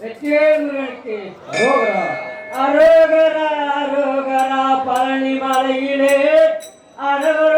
வெற்றிவேலுக்கு அரோகரா. அரோகரா பழனி மலையிலே அரோகரா.